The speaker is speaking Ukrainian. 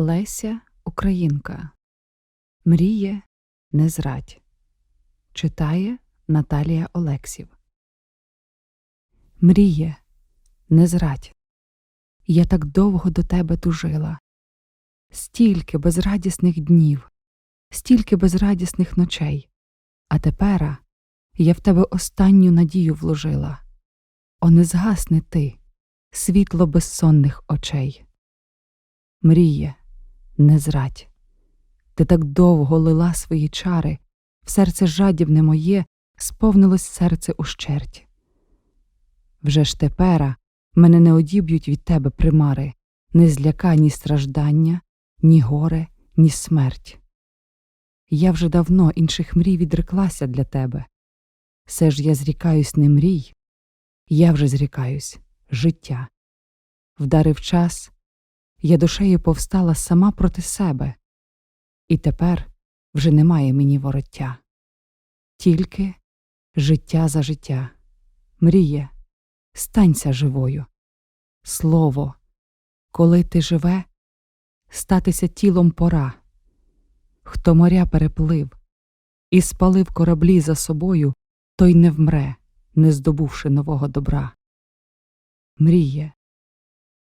Леся Українка. Мріє не зрадь. Читає Наталія Олексів. Мріє, не зрадь. Я так довго до тебе тужила. Стільки безрадісних днів, стільки безрадісних ночей. А тепера я в тебе останню надію вложила. О, не згасни ти, світло безсонних очей. Мріє, не зрадь. Ти так довго лила свої чари, в серце жадібне моє сповнилось серце ущерть. Вже ж тепера мене не одіб'ють від тебе примари, не зляка ні страждання, ні горе, ні смерть. Я вже давно інших мрій відреклася для тебе. Все ж я зрікаюсь не мрій, я вже зрікаюсь життя. Вдарив час, я душею повстала сама проти себе, і тепер вже немає мені вороття. Тільки життя за життя, мріє, станься живою. Слово, коли ти живе, статися тілом пора. Хто моря переплив і спалив кораблі за собою, той не вмре, не здобувши нового добра. Мріє,